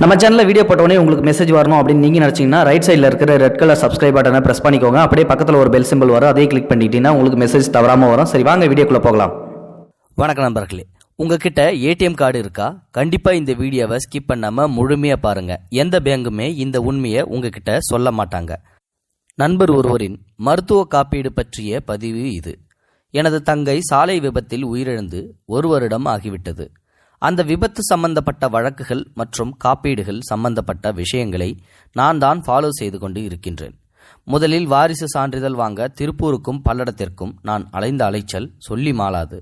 நம்ம சேனலில் வீடியோ போட்டோடனே உங்களுக்கு மெசேஜ் வரணும் அப்படின்னு நீங்கள் நினச்சிங்கன்னா ரைட் சைடில் இருக்கிற ரெட் கலர் சப்ஸ்கிரைப் பட்டனை ப்ரெஸ் பண்ணிக்கோங்க. அப்படியே பக்கத்தில் ஒரு பெல் சிம்பிள் வரும். அதே கிளிக் பண்ணிட்டீங்கன்னா உங்களுக்கு மெசேஜ் தவறாமல் வரும். சரி வாங்க வீடியோக்குள்ளே போகலாம். வணக்கம் நண்பர்களே. உங்ககிட்ட ஏடிஎம் கார்டு இருக்கா? கண்டிப்பாக இந்த வீடியோவை ஸ்கிப் பண்ணாமல் முழுமையாக பாருங்கள் எந்த பேங்குமே இந்த உண்மையை உங்ககிட்ட சொல்ல மாட்டாங்க. நண்பர் ஒருவரின் மருத்துவ காப்பீடு பற்றிய பதிவு இது. எனது தங்கை சாலை விபத்தில் உயிரிழந்து ஒரு வருடம் ஆகிவிட்டது. அந்த விபத்து சம்பந்தப்பட்ட வழக்குகள் மற்றும் காப்பீடுகள் சம்பந்தப்பட்ட விஷயங்களை நான் தான் ஃபாலோ செய்து கொண்டு இருக்கின்றேன். முதலில் வாரிசு சான்றிதழ் வாங்க திருப்பூருக்கும் பல்லடத்திற்கும் நான் அலைந்த அலைச்சல் சொல்லி மாளாது.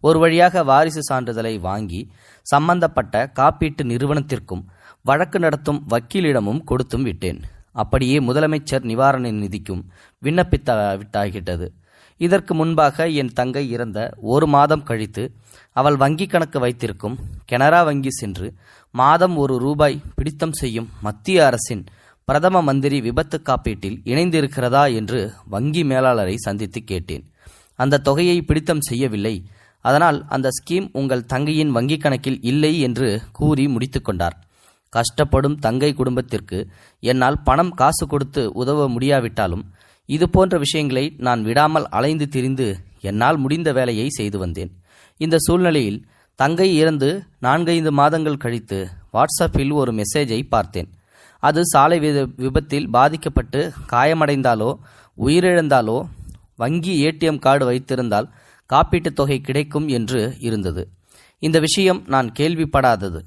ஒரு வழியாக வாரிசு சான்றிதழை வாங்கி சம்பந்தப்பட்ட காப்பீட்டு நிறுவனத்திற்கும் வழக்கு நடத்தும் வக்கீலிடமும் கொடுத்தும் விட்டேன். அப்படியே முதலமைச்சர் நிவாரண நிதிக்கும் விண்ணப்பித்த விட்டாகிட்டது. இதற்கு முன்பாக என் தங்கை இறந்த ஒரு மாதம் கழித்து அவள் வங்கி கணக்கு வைத்திருக்கும் கனரா வங்கி சென்று மாதம் ஒரு ரூபாய் பிடித்தம் செய்யும் மத்திய அரசின் பிரதம மந்திரி விபத்து காப்பீட்டில் இணைந்திருக்கிறதா என்று வங்கி மேலாளரை சந்தித்து கேட்டேன். அந்த தொகையை பிடித்தம் செய்யவில்லை. அதனால் அந்த ஸ்கீம் உங்கள் தங்கையின் வங்கிக் கணக்கில் இல்லை என்று கூறி முடித்துக்கொண்டார் கஷ்டப்படும் தங்கை குடும்பத்திற்கு என்னால் பணம் காசு கொடுத்து உதவ முடியாவிட்டாலும் இது போன்ற விஷயங்களை நான் விடாமல் அலைந்து திரிந்து என்னால் முடிந்த வேலையை செய்து வந்தேன். இந்த சூழ்நிலையில் தங்கை இறந்து நான்கைந்து மாதங்கள் கழித்து வாட்ஸ்அப்பில் ஒரு மெசேஜை பார்த்தேன். அது சாலை விபத்தில் பாதிக்கப்பட்டு காயமடைந்தாலோ உயிரிழந்தாலோ வங்கி ஏடிஎம் கார்டு வைத்திருந்தால் காப்பீட்டுத் தொகை கிடைக்கும் என்று இருந்தது. இந்த விஷயம் நான் கேள்விப்படாதது.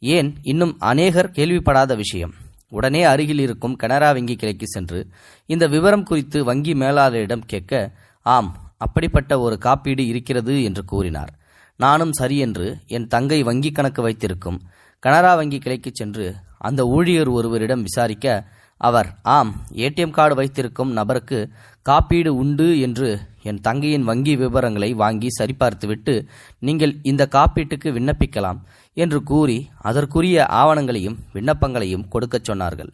ஏன்? இன்னும் அநேகர் கேள்விப்படாத விஷயம். உடனே அருகில் இருக்கும் கனரா வங்கி கிளைக்கு சென்று இந்த விவரம் குறித்து வங்கி மேலாளரிடம் கேட்க ஆம் அப்படிப்பட்ட ஒரு காப்பீடு இருக்கிறது என்று கூறினார். நானும் சரி என்று என் தங்கை வங்கி கணக்கு வைத்திருக்கும் கனரா வங்கி கிளைக்கு சென்று அந்த ஊழியர் ஒருவரிடம் விசாரிக்க அவர் ஆம் ஏடிஎம் கார்டு வைத்திருக்கும் நபருக்கு காப்பீடு உண்டு என்று என் தங்கையின் வங்கி விவரங்களை வாங்கி சரிபார்த்துவிட்டு நீங்கள் இந்த காப்பீட்டுக்கு விண்ணப்பிக்கலாம் என்று கூறி அதற்குரிய ஆவணங்களையும் விண்ணப்பங்களையும் கொடுக்கச் சொன்னார்கள்.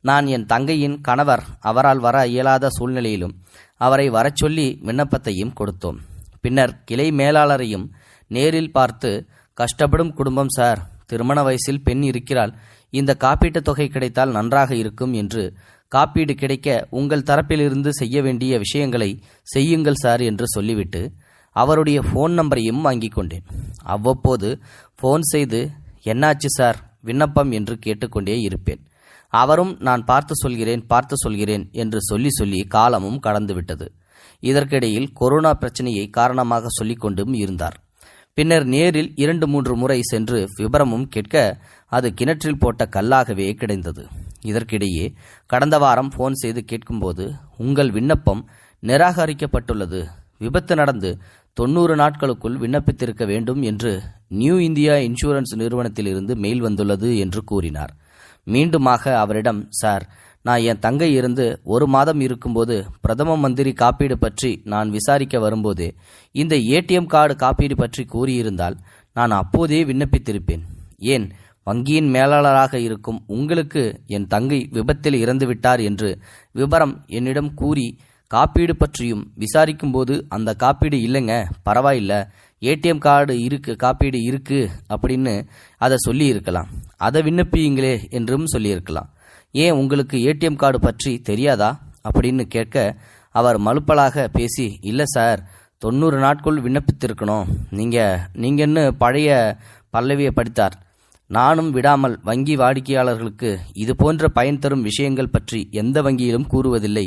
நான் என் தங்கையின் கணவர். அவரால் வர இயலாத சூழ்நிலையிலும் அவரை வரச் சொல்லி விண்ணப்பத்தையும் கொடுத்தோம். பின்னர் கிளை மேலாளரையும் நேரில் பார்த்து கஷ்டப்படும் குடும்பம் சார். திருமண வயசில் பெண் இருக்கிறாள். இந்த காப்பீட்டுத் தொகை கிடைத்தால் நன்றாக இருக்கும் என்று காப்பீடு கிடைக்க உங்கள் தரப்பிலிருந்து செய்ய வேண்டிய விஷயங்களை செய்யுங்கள் சார் என்று சொல்லிவிட்டு அவருடைய ஃபோன் நம்பரையும் வாங்கிக் கொண்டேன். அவ்வப்போது ஃபோன் செய்து என்னாச்சு சார்? விண்ணப்பம்? என்று கேட்டுக்கொண்டே இருப்பேன். அவரும் நான் பார்த்து சொல்கிறேன் பார்த்து சொல்கிறேன் என்று சொல்லி சொல்லி காலமும் கடந்துவிட்டது. இதற்கிடையில் கொரோனா பிரச்சனையை காரணமாக சொல்லிக்கொண்டும் இருந்தார். பின்னர் நேரில் இரண்டு மூன்று முறை சென்று விபரமும் கேட்க அது கிணற்றில் போட்ட கல்லாகவே கிடைந்தது. இதற்கிடையே கடந்த வாரம் ஃபோன் செய்து கேட்கும்போது உங்கள் விண்ணப்பம் நிராகரிக்கப்பட்டுள்ளது. விபத்து நடந்து தொண்ணூறு நாட்களுக்குள் விண்ணப்பித்திருக்க வேண்டும் என்று நியூ இந்தியா இன்சூரன்ஸ் நிறுவனத்திலிருந்து மெயில் வந்துள்ளது என்று கூறினார். மீண்டுமாக அவரிடம் சார் நான் என் தங்கை இருந்து ஒரு மாதம் இருக்கும்போது பிரதம மந்திரி காப்பீடு பற்றி நான் விசாரிக்க வரும்போது இந்த ஏடிஎம் கார்டு காப்பீடு பற்றி கூறியிருந்தால் நான் அப்போதே விண்ணப்பித்திருப்பேன். ஏன்? வங்கியின் மேலாளராக இருக்கும் உங்களுக்கு என் தங்கை விபத்தில் இறந்துவிட்டார் என்று விபரம் என்னிடம் கூறி காப்பீடு பற்றியும் விசாரிக்கும்போது அந்த காப்பீடு இல்லைங்க பரவாயில்ல. ஏடிஎம் கார்டு இருக்கு காப்பீடு இருக்கு அப்படின்னு அதை சொல்லியிருக்கலாம். அதை விண்ணப்பியுங்களே என்றும் சொல்லியிருக்கலாம். ஏன் உங்களுக்கு ஏடிஎம் கார்டு பற்றி தெரியாதா? அப்படின்னு கேட்க அவர் மலுப்பலாக பேசி இல்லை சார் தொண்ணூறு நாட்குள் விண்ணப்பித்திருக்கணும். நீங்கள் நீங்கன்னு பழைய பல்லவியை படித்தார். நானும் விடாமல் வங்கி வாடிக்கையாளர்களுக்கு இது போன்ற பயன் தரும் விஷயங்கள் பற்றி எந்த வங்கியிலும் கூறுவதில்லை.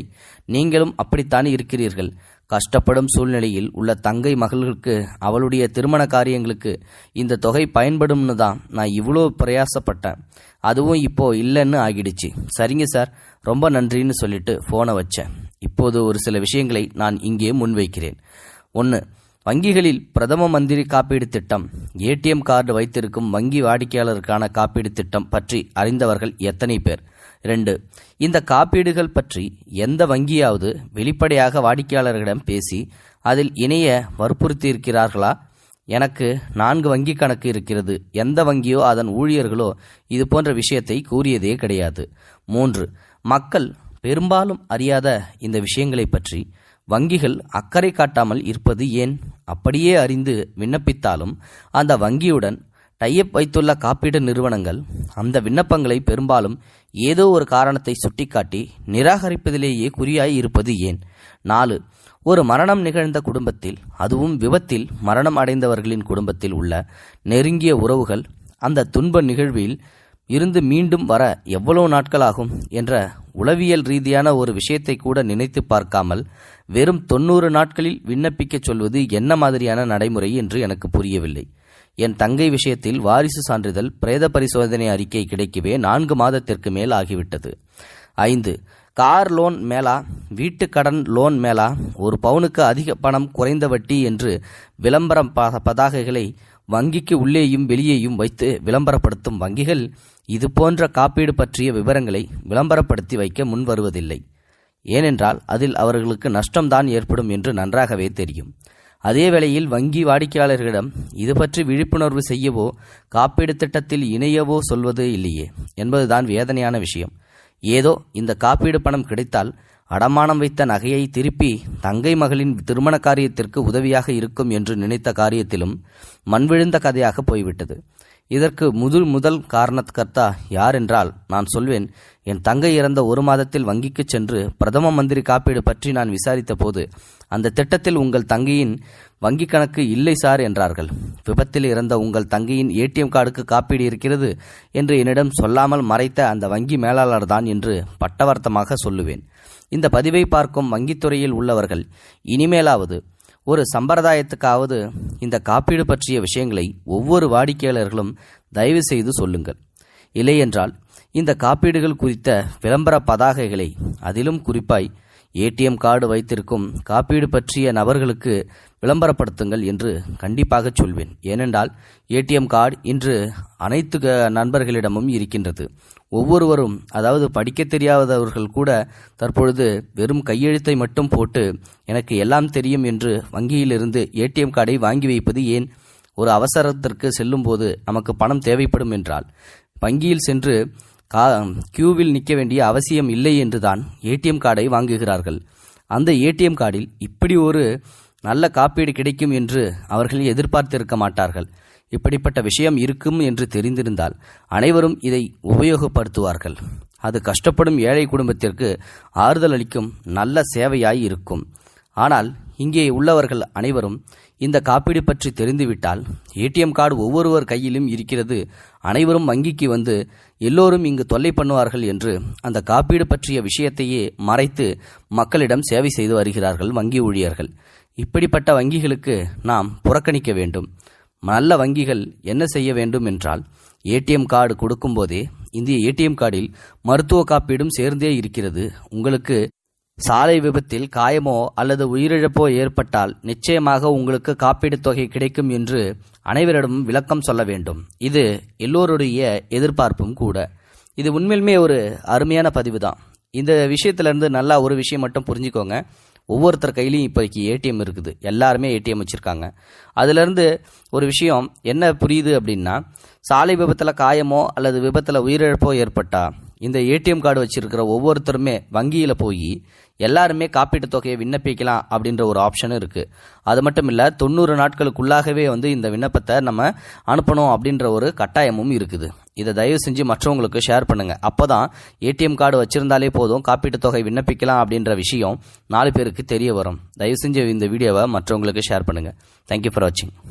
நீங்களும் அப்படித்தான் இருக்கிறீர்கள். கஷ்டப்படும் சூழ்நிலையில் உள்ள தங்கை மகள்களுக்கு அவளுடைய திருமண காரியங்களுக்கு இந்த தொகை பயன்படும்னு தான் நான் இவ்வளோ பிரயாசப்பட்டேன். அதுவும் இப்போ இல்லைன்னு ஆகிடுச்சு. சரிங்க சார் ரொம்ப நன்றின்னு சொல்லிட்டு ஃபோனை வச்சேன். இப்போது ஒரு சில விஷயங்களை நான் இங்கே முன்வைக்கிறேன். ஒன்று வங்கிகளில் பிரதம மந்திரி காப்பீடு திட்டம் ஏடிஎம் கார்டு வைத்திருக்கும் வங்கி வாடிக்கையாளருக்கான காப்பீடு திட்டம் பற்றி அறிந்தவர்கள் எத்தனை பேர்? ரெண்டு இந்த காப்பீடுகள் பற்றி எந்த வங்கியாவது வெளிப்படையாக வாடிக்கையாளர்களிடம் பேசி அதில் இணைய வற்புறுத்தியிருக்கிறார்களா? எனக்கு நான்கு வங்கி கணக்கு இருக்கிறது. எந்த வங்கியோ அதன் ஊழியர்களோ இது போன்ற விஷயத்தை கூறியதே கிடையாது. மூன்று மக்கள் பெரும்பாலும் அறியாத இந்த விஷயங்களை பற்றி வங்கிகள் அக்கறை காட்டாமல் இருப்பது ஏன்? அப்படியே அறிந்து விண்ணப்பித்தாலும் அந்த வங்கியுடன் டையப் வைத்துள்ள காப்பீடு நிறுவனங்கள் அந்த விண்ணப்பங்களை பெரும்பாலும் ஏதோ ஒரு காரணத்தை சுட்டிக்காட்டி நிராகரிப்பதிலேயே குறியாய் இருப்பது ஏன்? நாலு ஒரு மரணம் நிகழ்ந்த குடும்பத்தில் அதுவும் விபத்தில் மரணம் அடைந்தவர்களின் குடும்பத்தில் உள்ள நெருங்கிய உறவுகள் அந்த துன்ப நிகழ்வில் இருந்து மீண்டும் வர எவ்வளவு நாட்களாகும் என்ற உளவியல் ரீதியான ஒரு விஷயத்தை கூட நினைத்து பார்க்காமல் வெறும் தொண்ணூறு நாட்களில் விண்ணப்பிக்கச் சொல்வது என்ன மாதிரியான நடைமுறை என்று எனக்கு புரியவில்லை. என் தங்கை விஷயத்தில் வாரிசு சான்றிதழ் பிரேத பரிசோதனை அறிக்கை கிடைக்கவே நான்கு மாதத்திற்கு மேல் ஆகிவிட்டது. ஐந்து கார் லோன் மேலா வீட்டு கடன் லோன் மேலா ஒரு பவுனுக்கு அதிக பணம் குறைந்த வட்டி என்று விளம்பரம் பதாகைகளை வங்கிக்கு உள்ளேயும் வெளியேயும் வைத்து விளம்பரப்படுத்தும் வங்கிகள் இது போன்ற காப்பீடு பற்றிய விவரங்களை விளம்பரப்படுத்தி வைக்க முன் வருவதில்லை ஏனென்றால் அதில் அவர்களுக்கு நஷ்டம்தான் ஏற்படும் என்று நன்றாகவே தெரியும். அதே வேளையில் வங்கி வாடிக்கையாளர்களிடம் இது பற்றி விழிப்புணர்வு செய்யவோ காப்பீடு திட்டத்தில் இணையவோ சொல்வது இல்லையே என்பதுதான் வேதனையான விஷயம். ஏதோ இந்த காப்பீடு பணம் கிடைத்தால் அடமானம் வைத்த நகையை திருப்பி தங்கை மகளின் திருமண காரியத்திற்கு உதவியாக இருக்கும் என்று நினைத்த காரியத்திலும் மண்விழுந்த கதையாக போய்விட்டது. இதற்கு முதல் முதல் காரணக்கர்த்தா யார் என்றால் நான் சொல்வேன் என் தங்கை இறந்த ஒரு மாதத்தில் வங்கிக்கு சென்று பிரதம மந்திரி காப்பீடு பற்றி நான் விசாரித்த போது அந்த திட்டத்தில் உங்கள் தங்கையின் வங்கி கணக்கு இல்லை சார் என்றார்கள். விபத்தில் இறந்த உங்கள் தங்கையின் ஏடிஎம் கார்டுக்கு காப்பீடு இருக்கிறது என்று என்னிடம் சொல்லாமல் மறைத்த அந்த வங்கி மேலாளர் தான் என்று பட்டவர்த்தமாக சொல்லுவேன். இந்த பதிவை பார்க்கும் வங்கித்துறையில் உள்ளவர்கள் இனிமேலாவது ஒரு சம்பிரதாயத்துக்காவது இந்த காப்பீடு பற்றிய விஷயங்களை ஒவ்வொரு வாடிக்கையாளர்களும் தயவு செய்து சொல்லுங்கள். இல்லையென்றால் இந்த காப்பீடுகள் குறித்த விளம்பர பதாகைகளை அதிலும் குறிப்பாய் ஏடிஎம் கார்டு வைத்திருக்கும் காப்பீடு பற்றிய நபர்களுக்கு விளம்பரப்படுத்துங்கள் என்று கண்டிப்பாக சொல்வேன். ஏனென்றால் ஏடிஎம் கார்டு இன்று அனைத்து க- நண்பர்களிடமும் இருக்கின்றது. ஒவ்வொருவரும் அதாவது படிக்க தெரியாதவர்கள் கூட தற்பொழுது வெறும் கையெழுத்தை மட்டும் போட்டு எனக்கு எல்லாம் தெரியும் என்று வங்கியிலிருந்து ஏடிஎம் கார்டை வாங்கி வைப்பது ஏன்? ஒரு அவசரத்திற்கு செல்லும்போது நமக்கு பணம் தேவைப்படும் என்றால். வங்கியில் சென்று கா கியூவில் நிற்க வேண்டிய அவசியம் இல்லை என்றுதான் ஏடிஎம் கார்டை வாங்குகிறார்கள். அந்த ஏடிஎம் கார்டில் இப்படி ஒரு நல்ல காப்பீடு கிடைக்கும் என்று அவர்கள் எதிர்பார்த்திருக்க மாட்டார்கள். இப்படிப்பட்ட விஷயம் இருக்கும் என்று தெரிந்திருந்தால் அனைவரும் இதை உபயோகப்படுத்துவார்கள். அது கஷ்டப்படும் ஏழை குடும்பத்திற்கு ஆறுதல் அளிக்கும் நல்ல சேவையாய் இருக்கும். ஆனால் இங்கே உள்ளவர்கள் அனைவரும் இந்த காப்பீடு பற்றி தெரிந்துவிட்டால் ஏடிஎம் கார்டு ஒவ்வொருவர் கையிலும் இருக்கிறது. அனைவரும் வங்கிக்கு வந்து எல்லோரும் இங்கு தொல்லை பண்ணுவார்கள் என்று அந்த காப்பீடு பற்றிய விஷயத்தையே மறைத்து மக்களிடம் சேவை செய்து வருகிறார்கள் வங்கி ஊழியர்கள். இப்படிப்பட்ட வங்கிகளுக்கு நாம் புறக்கணிக்க வேண்டும். நல்ல வங்கிகள் என்ன செய்ய வேண்டும் என்றால் ஏடிஎம் கார்டு கொடுக்கும்போதே இந்திய ஏடிஎம் கார்டில் மருத்துவ காப்பீடும் சேர்ந்தே இருக்கிறது. உங்களுக்கு சாலை விபத்தில் காயமோ அல்லது உயிரிழப்போ ஏற்பட்டால் நிச்சயமாக உங்களுக்கு காப்பீடுத் தொகை கிடைக்கும் என்று அனைவரிடமும் விளக்கம் சொல்ல வேண்டும். இது எல்லோருடைய எதிர்பார்ப்பும் கூட. இது உண்மையிலுமே ஒரு அருமையான பதிவு தான் இந்த விஷயத்திலேருந்து நல்லா ஒரு விஷயம் மட்டும் புரிஞ்சுக்கோங்க. ஒவ்வொருத்தர் கையிலையும் இப்போதைக்கு ஏடிஎம் இருக்குது. எல்லாருமே ஏடிஎம் வச்சுருக்காங்க. அதுலேருந்து ஒரு விஷயம் என்ன புரியுது அப்படின்னா சாலை விபத்தில் காயமோ அல்லது விபத்தில் உயிரிழப்போ ஏற்பட்டால் இந்த ஏடிஎம் கார்டு வச்சிருக்கிற ஒவ்வொருத்தருமே வங்கியில் போய் எல்லாருமே காப்பீட்டுத் தொகையை விண்ணப்பிக்கலாம் அப்படின்ற ஒரு ஆப்ஷனும் இருக்குது அது மட்டும் இல்லை தொண்ணூறு நாட்களுக்குள்ளாகவே வந்து இந்த விண்ணப்பத்தை நம்ம அனுப்பணும் அப்படின்ற ஒரு கட்டாயமும் இருக்குது. இதை தயவு செஞ்சு மற்றவங்களுக்கு ஷேர் பண்ணுங்க. அப்போதான் ஏடிஎம் கார்டு வச்சிருந்தாலே போதும் காப்பீட்டுத் தொகை விண்ணப்பிக்கலாம் அப்படின்ற விஷயம் நாலு பேருக்கு தெரிய வரும். தயவு செஞ்சு இந்த வீடியோவை மற்றவங்களுக்கு ஷேர் பண்ணுங்க. தேங்க்யூ ஃபார் வாட்சிங்